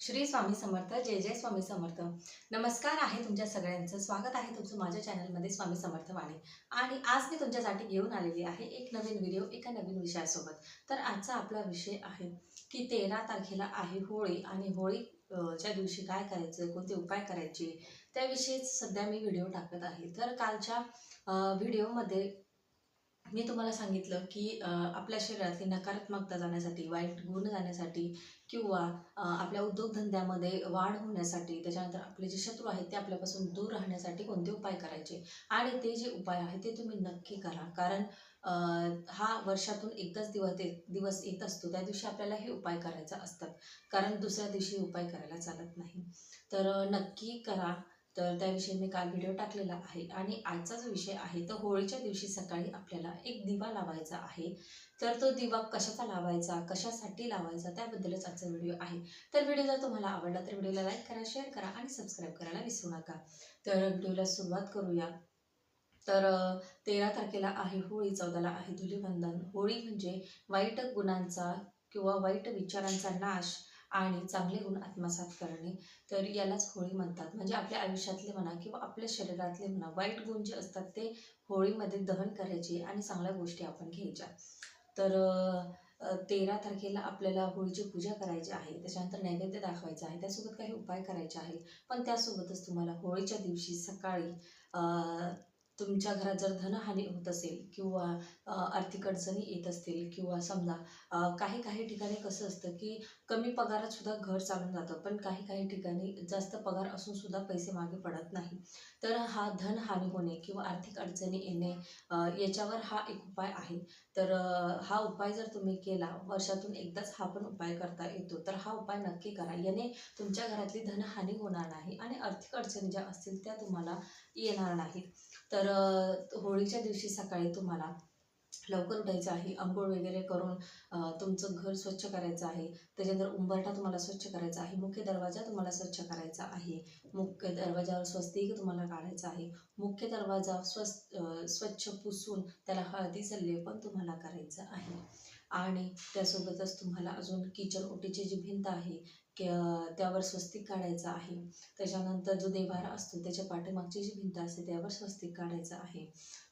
श्री स्वामी समर्थ जय जय स्वामी समर्थ. नमस्कार आहे तुमच्या सगळ्यांचं. स्वागत आहे तुमचं माझ्या चॅनलमध्ये स्वामी समर्थ वाणी. आणि आज मी तुमच्यासाठी घेऊन आलेली आहे एक नवीन व्हिडिओ एका नवीन विषयासोबत. तर आजचा आपला विषय आहे की तेरा तारखेला आहे होळी आणि होळी च्या दिवशी काय करायचं कोणते उपाय करायचे त्याविषयीच सध्या मी व्हिडिओ टाकत आहे. तर कालच्या व्हिडिओमध्ये मी तुम्हाला सांगितलं की आपल्या शरीरातली नकारात्मकता जाण्यासाठी वाईट गुण जाण्यासाठी किंवा आपल्या उद्योगधंद्यामध्ये वाढ होण्यासाठी त्याच्यानंतर आपले जे शत्रू आहेत ते आपल्यापासून दूर राहण्यासाठी कोणते उपाय करायचे? आणि ते जे उपाय आहेत ते तुम्ही नक्की करा. कारण हा वर्षातून एकदाच दिवस येत दिवस येत असतो. त्या दिवशी आपल्याला हे उपाय करायचा असतात. कारण दुसऱ्या दिवशी उपाय करायला चालत नाही. तर नक्की करा. तर त्याविषयी मी काल व्हिडिओ टाकलेला आहे. आणि आजचा जो विषय आहे तर होळीच्या दिवशी सकाळी आपल्याला एक दिवा लावायचा आहे. तर तो दिवा कशाचा लावायचा कशासाठी लावायचा त्याबद्दलच आजचा व्हिडिओ आहे. तर व्हिडिओ जर तुम्हाला आवडला तर व्हिडिओला लाईक करा शेअर करा आणि सबस्क्राईब करायला विसरू नका. तर व्हिडिओला सुरुवात करूया. तर तेरा तारखेला आहे होळी चौदाला आहे धुलीवंदन. होळी म्हणजे वाईट गुणांचा किंवा वाईट विचारांचा नाश आणि चांगले गुण आत्मसात करणे तर यालाच होळी म्हणतात. म्हणजे आपल्या आयुष्यातले म्हणा किंवा आपल्या शरीरातले म्हणा वाईट गुण जे असतात ते होळीमध्ये दहन करायचे आणि चांगल्या गोष्टी आपण घ्यायच्या. तर तेरा तारखेला आपल्याला होळीची पूजा करायची आहे. त्याच्यानंतर नैवेद्य दाखवायचा आहे. त्यासोबत काही उपाय करायचे आहे पण त्यासोबतच तुम्हाला होळीच्या दिवशी सकाळी तुमच्या घरात जर धनहानी होत असेल किंवा आर्थिक अडचणी येत असतील किंवा समजा काही काही ठिकाणी कसं असतं की कमी पगारात सुद्धा घर चालून जातं पण काही काही ठिकाणी जास्त पगार असून सुद्धा पैसे मागे पडत नाही. तर हा धनहानी होणे किंवा आर्थिक अडचणी येणे याच्यावर हा एक उपाय आहे. तर हा उपाय जर तुम्ही केला वर्षातून एकदाच हा पण उपाय करता येतो तर हा उपाय नक्की करा. याने तुमच्या घरातली धनहानी होणार नाही आणि आर्थिक अडचणी ज्या असतील त्या तुम्हाला येणार नाहीत. तर होळीच्या दिवशी सकाळी तुम्हाला लवकर उठायचं आहे. आंघोळ वगैरे करून तुमचं घर स्वच्छ करायचं आहे. त्याच्यानंतर उंबरठा तुम्हाला स्वच्छ करायचा आहे. मुख्य दरवाजा तुम्हाला स्वच्छ करायचा आहे. मुख्य दरवाजावर स्वस्तिक तुम्हाला काढायचं आहे. मुख्य दरवाजा स्वस् स्वच्छ पुसून त्याला हळदीचं लेपन तुम्हाला करायचं आहे. आणि त्यासोबतच तुम्हाला अजून किचन ओटीची जी भिंत आहे त्यावर स्वस्तिक काढायचं आहे. त्याच्यानंतर जो देवारा असतो त्याच्या पाठीमागची जी भिंत असते त्यावर स्वस्तिक काढायचं आहे.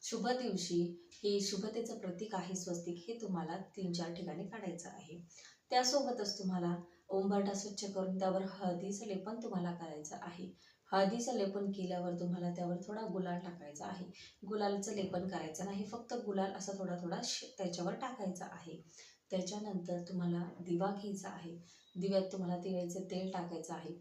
शुभ दिवशी हे शुभतेचं प्रतीक आहे स्वस्तिक हे तुम्हाला तीन चार ठिकाणी काढायचं आहे. त्यासोबतच तुम्हाला ओंबरटा स्वच्छ करून त्यावर हळदीचं लेपन तुम्हाला करायचं आहे. हळदीचं लेपन केल्यावर तुम्हाला त्यावर थोडा गुलाल टाकायचा आहे. गुलालचं लेपन करायचं नाही फक्त गुलाल असा थोडा थोडा त्याच्यावर टाकायचा आहे. त्याच्यानंतर तुम्हाला दिवा घ्यायचा आहे. दिव्यात तुम्हाला तिळाचं तेल टाकायचं आहे.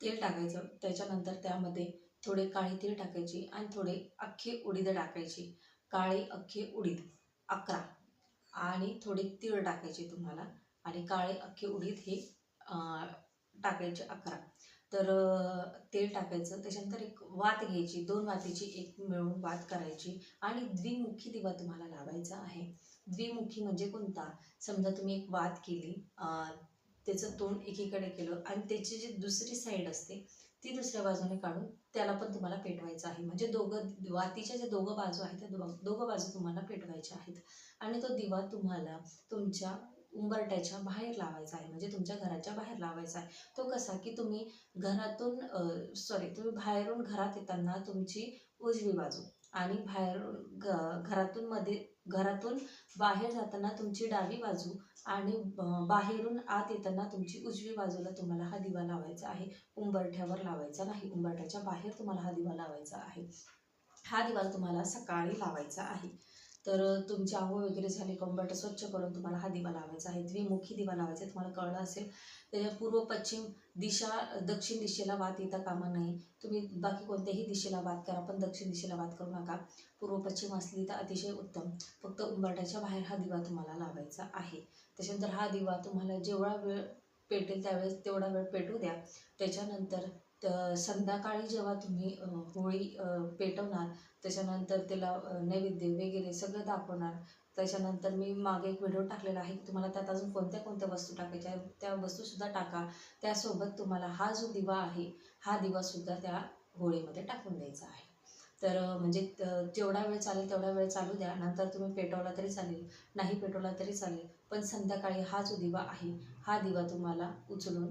तेल टाकायचं त्याच्यानंतर त्यामध्ये थोडे काळे तीळ टाकायचे आणि थोडे अख्खे उडीद टाकायचे. काळे अख्खे उडीद अकरा आणि थोडे तीळ टाकायचे तुम्हाला आणि काळे अख्खे उडीद हे अं, टाकायचे अकरा. तर तेल टाकायचं. त्याच्यानंतर एक वात घ्यायची. दोन वातीची एक मिळून वात करायची. आणि द्विमुखी दिवा तुम्हाला लावायचा आहे. द्विमुखी म्हणजे कोणता? समजा तुम्ही एक वात केली त्याचं तोंड एकीकडे केलं आणि त्याची जी दुसरी साईड असते ती दुसऱ्या बाजूने काढून त्याला पण तुम्हाला पेटवायचं आहे. म्हणजे दोघं वातीच्या ज्या दोघं बाजू आहेत त्या दोघं बाजू तुम्हाला पेटवायच्या आहेत. आणि तो दिवा तुम्हाला तुमच्या उंबरट्याच्या बाहेर लावायचा आहे म्हणजे तुमच्या घराच्या बाहेर लावायचा आहे. तो कसा की तुम्ही घरातून सॉरी तुम्ही बाहेरून घरात येताना तुमची उजवी बाजू आणि बाहेरून घरातून मध्ये घरातून बाहेर जाताना तुमची डावी बाजू आणि बाहेरून आत येताना तुमची उजवी बाजूला तुम्हाला हा दिवा लावायचा आहे. उंबरठ्यावर लावायचा नाही उंबरठ्याच्या बाहेर तुम्हाला हा दिवा लावायचा आहे. हा दिवा तुम्हाला सकाळी लावायचा आहे. तर तुमची आंघोळ वगैरे झाली कंबरट स्वच्छ करून तुम्हाला हा दिवा लावायचा आहे. द्विमुखी दिवा लावायचा आहे तुम्हाला कळलं असेल. त्याच्या पूर्व पश्चिम दिशा दक्षिण दिशेला वाद येता कामा नये. तुम्ही बाकी कोणत्याही दिशेला वाद करा पण दक्षिण दिशेला वाद करू नका. पूर्व पश्चिम असली तर अतिशय उत्तम. फक्त उंबरट्याच्या बाहेर हा दिवा तुम्हाला लावायचा आहे. त्याच्यानंतर हा दिवा तुम्हाला जेवढा वेळ पेटेल त्यावेळेस तेवढा वेळ पेटू द्या. त्याच्यानंतर तर संध्याकाळी जेव्हा तुम्ही होळी पेटवणार त्याच्यानंतर त्याला नैवेद्य वगैरे सगळं दाखवणार त्याच्यानंतर मी मागे एक व्हिडिओ टाकलेला आहे की तुम्हाला त्यात अजून कोणत्या कोणत्या वस्तू टाकायच्या आहेत त्या वस्तूसुद्धा टाका. त्यासोबत तुम्हाला हा जो दिवा आहे हा दिवासुद्धा त्या होळीमध्ये टाकून द्यायचा आहे. तर म्हणजे जेवढा वेळ चालेल तेवढा वेळ चालू द्या. नंतर तुम्ही पेटवला तरी चालेल नाही पेटवला तरी चालेल. पण संध्याकाळी हा जो दिवा आहे हा दिवा तुम्हाला उचलून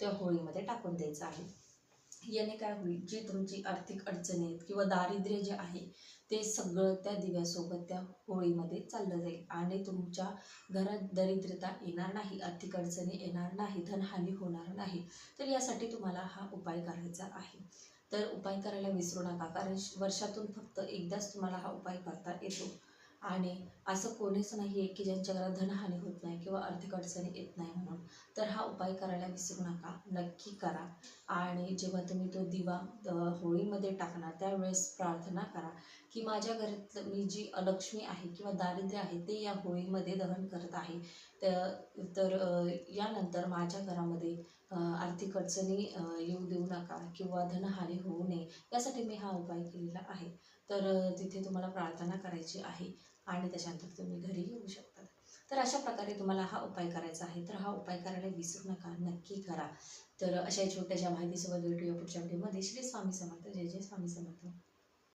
त्या होळीमध्ये टाकून द्यायचं आहे. याने काय होईल जी तुमची आर्थिक अडचणी आहेत किंवा दारिद्र्य जे आहे ते सगळं त्या दिव्यासोबत त्या होळीमध्ये चाललं जाईल. आणि तुमच्या घरात दरिद्रता येणार नाही आर्थिक अडचणी येणार नाही धनहानी होणार नाही तर यासाठी तुम्हाला हा उपाय करायचा आहे. तर उपाय करायला विसरू नका कारण श- वर्षातून फक्त एकदाच तुम्हाला हा उपाय करता येतो. आणि असं कोणीच नाही आहे की ज्यांच्या घरात धनहानी होत नाही किंवा आर्थिक अडचणी येत नाही म्हणून. तर हा उपाय करायला विसरू नका. नक्की करा. आणि जेव्हा तुम्ही तो दिवा होळीमध्ये टाकणार त्यावेळेस प्रार्थना करा की माझ्या घरात मी जी अलक्ष्मी आहे किंवा दारिद्र्य आहे ते या होळीमध्ये दहन करत आहे. तर यानंतर माझ्या घरामध्ये आर्थिक अडचणी येऊ देऊ नका किंवा धनहानी होऊ नये. यासाठी मी हा उपाय केलेला आहे. तर तिथे तुम्हाला प्रार्थना करायची आहे. आणि त्याच्यानंतर तुम्ही घरी येऊ शकता. तर अशा प्रकारे तुम्हाला हा उपाय करायचा आहे. तर हा उपाय करायला विसरू नका नक्की करा. तर अशा छोट्याशा माहितीसोबत भेटूया पुढच्या व्हिडिओमध्ये श्री स्वामी समर्थ. जय जय स्वामी समर्थ.